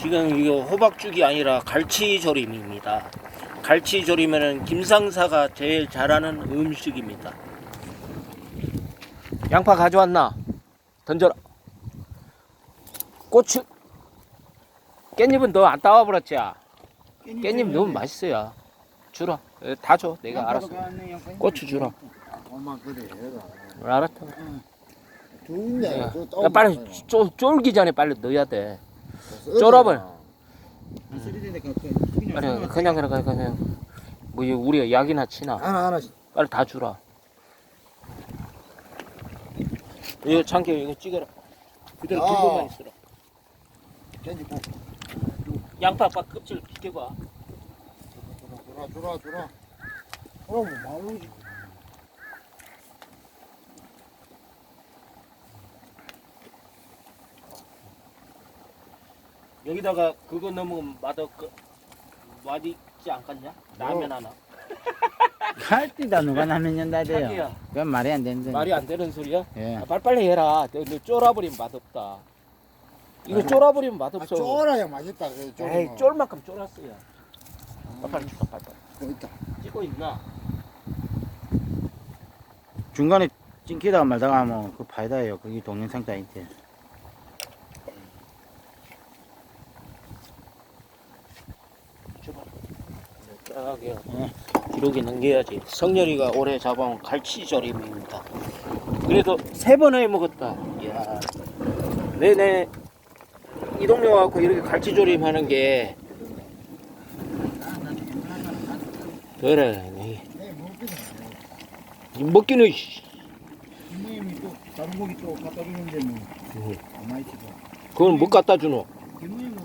지금 이거 호박죽이 아니라 갈치조림입니다. 갈치조림은 김상사가 제일 잘하는 음식입니다. 양파 가져왔나? 던져라. 고추. 깻잎은 너 안 따와 버렸지? 깻잎 너무 맛있어요. 주라. 에, 다 줘. 내가 알았어. 고추 주라. 엄마 그래 알았다. 좋은데 야, 저 야, 빨리 쫄, 쫄기 전에 빨리 넣어야 돼. 쫄아버려. 아니 그냥 그냥 그냥 그냥 뭐 이거 우리가 약이나 치나 하나 하나씩 빨리 다 주라. 이거 참깨 이거 찍어라. 그대로 야. 들고만 있어라. 깻잎 꼭 양파 빠 껍질 비켜봐. 주라 주라 주라 그럼 뭐 말로 여기다가 그거 넣으면 맛없 맛있지 않겠냐? 라면 하나. 갈띠다 누가 라면 연다 돼요. 자기야 그건 말이 안 되는 말이 안 되는 소리야? 예. 아, 빨리빨리 해라. 너, 너 쫄아버리면 맛없다. 이거 아이고. 쫄아버리면 아, 맛없어. 쫄아야 맛있다 그래 쫄 에이 쫄 만큼 쫄았어요. 빨리 줄까 빨리. 뭐 있다 찍고 있나? 중간에 찡기다가 말다가 하면 그 파이다예요. 그게 동영상 따인데. 쫙이요. 기록에 남겨야지. 성렬이가 올해 잡아온 갈치조림입니다. 그래도 세번해 먹었다. 이야. 내내 이 동네 와갖고 이렇게 갈치조림 하는 게 그래. 먹기는 이 먹기는 씨, 김님이 또 다른 고기 또 갖다 주는데 뭐 음. 가만히 있어 그건 못 갖다 주노. 김님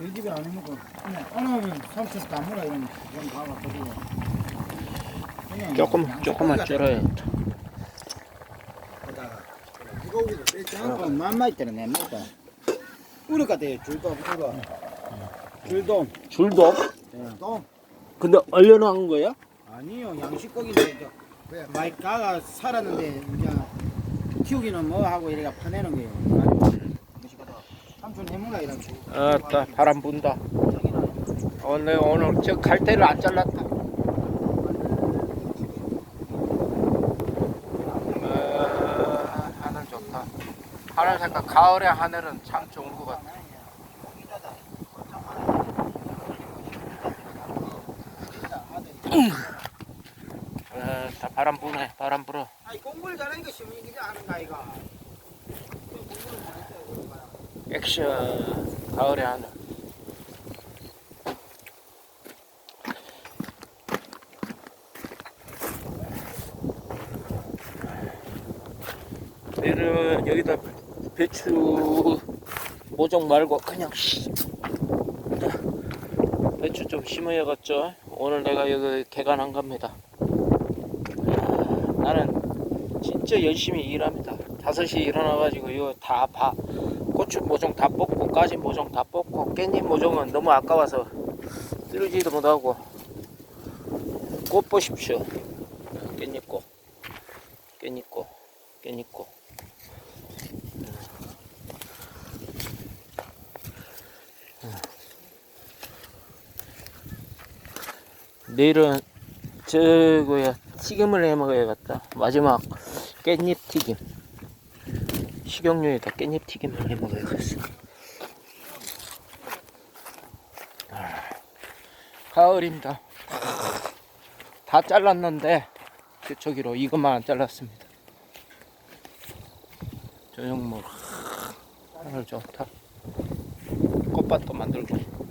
저희 집에 안 해먹고 그냥 오늘 삼촌 다 물어 이러면 그건 다 갖다 주고 그냥 조금 조금만 고기가 쫄아야 거다가 이 고기도 빼지 어, 않고 맘마 있더라 내 먹다. 우리 같아요. 줄도 없고. 줄도. 줄도. 또 근데 얼려놓은 거야? 아니요 양식고기인데? 많이 가가 살았는데 이제 키우기는 뭐 하고 이래가 파내는 거예요. 아따 바람 분다. 오늘 오늘 저 갈대를 안 잘랐다. 어, 하늘 좋다. 하늘 색깔 가을의 하늘은 참 좋은 것 같아. 어, 다 바람 부네. 바람 불어. 아니 공부를 잘하니까 시민이 기자 하는 거 아이가. 액션 가을의 하늘. 내일은 여기다 배추 모종 말고 그냥 씨- 배추 좀 심어야겠죠. 오늘 내가 여기 개간한 겁니다. 아, 나는 진짜 열심히 일합니다. 5시 일어나가지고 이거 다 봐. 고추 모종 다 뽑고 까진 모종 다 뽑고 깻잎 모종은 너무 아까워서 쓰르지도 못하고 꽃 보십시오. 깻잎꽃, 깻잎꽃, 깻잎꽃. 내일은 저거야 튀김을 해 먹어야겠다. 마지막 깻잎 튀김. 식용유에다 깻잎 튀김을 해 먹어야겠어. 아, 가을입니다. 다 잘랐는데 저기로 이것만 안 잘랐습니다. 저녁 먹 하늘 좋다. 꽃밭도 만들고.